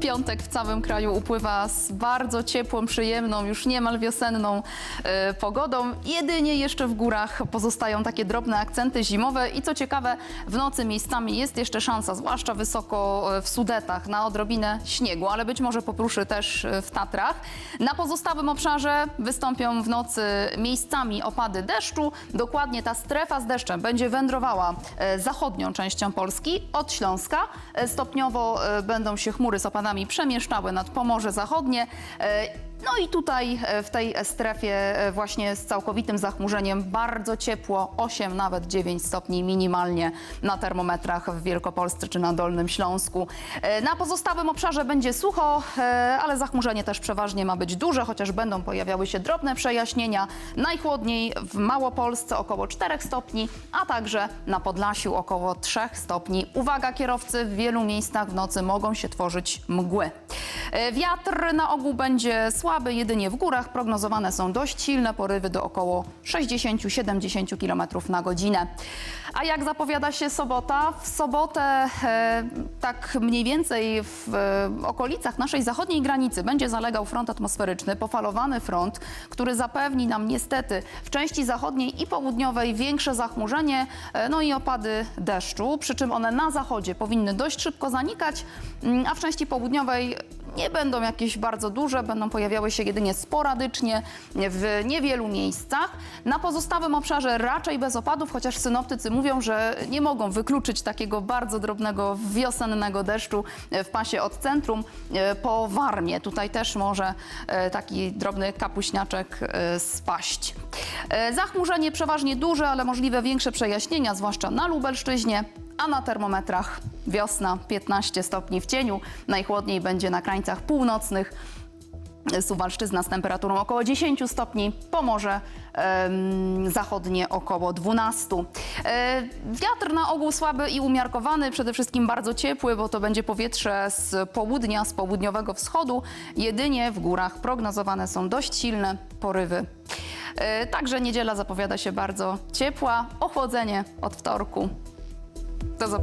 Piątek w całym kraju upływa z bardzo ciepłą, przyjemną, już niemal wiosenną e, pogodą. Jedynie jeszcze w górach pozostają takie drobne akcenty zimowe i co ciekawe, w nocy miejscami jest jeszcze szansa, zwłaszcza wysoko e, w Sudetach, na odrobinę śniegu, ale być może popruszy też e, w Tatrach. Na pozostałym obszarze wystąpią w nocy miejscami opady deszczu. Dokładnie ta strefa z deszczem będzie wędrowała zachodnią częścią Polski od Śląska. Stopniowo będą się chmury z opadami przemieszczały nad Pomorze Zachodnie. No i tutaj e, w tej strefie e, właśnie z całkowitym zachmurzeniem bardzo ciepło, 8 nawet 9 stopni minimalnie na termometrach w Wielkopolsce czy na Dolnym Śląsku. E, Na pozostałym obszarze będzie sucho, ale zachmurzenie też przeważnie ma być duże, chociaż będą pojawiały się drobne przejaśnienia. Najchłodniej w Małopolsce około 4 stopni, a także na Podlasiu około 3 stopni. Uwaga kierowcy, w wielu miejscach w nocy mogą się tworzyć mgły. Wiatr na ogół będzie słaby, jedynie w górach prognozowane są dość silne porywy do około 60-70 km na godzinę. A jak zapowiada się sobota? W sobotę e, tak mniej więcej w e, okolicach naszej zachodniej granicy będzie zalegał front atmosferyczny, pofalowany front, który zapewni nam niestety w części zachodniej i południowej większe zachmurzenie, e, no i opady deszczu, przy czym one na zachodzie powinny dość szybko zanikać, mm, a w części południowej nie będą jakieś bardzo duże, będą pojawiały się jedynie sporadycznie w niewielu miejscach. Na pozostałym obszarze raczej bez opadów, chociaż synoptycy mówią, że nie mogą wykluczyć takiego bardzo drobnego wiosennego deszczu w pasie od centrum e, po Warmie. Tutaj też może e, taki drobny kapuśniaczek e, spaść. Zachmurzenie przeważnie duże, ale możliwe większe przejaśnienia, zwłaszcza na Lubelszczyźnie a na termometrach wiosna 15 stopni w cieniu. Najchłodniej będzie na krańcach północnych. Suwalszczyzna z temperaturą około 10 stopni, Pomorze em, zachodnie około 12. E, wiatr na ogół słaby i umiarkowany, przede wszystkim bardzo ciepły, bo to będzie powietrze z południa, z południowego wschodu. Jedynie w górach prognozowane są dość silne porywy. E, także niedziela zapowiada się bardzo ciepła, ochłodzenie od wtorku. Do zobaczenia.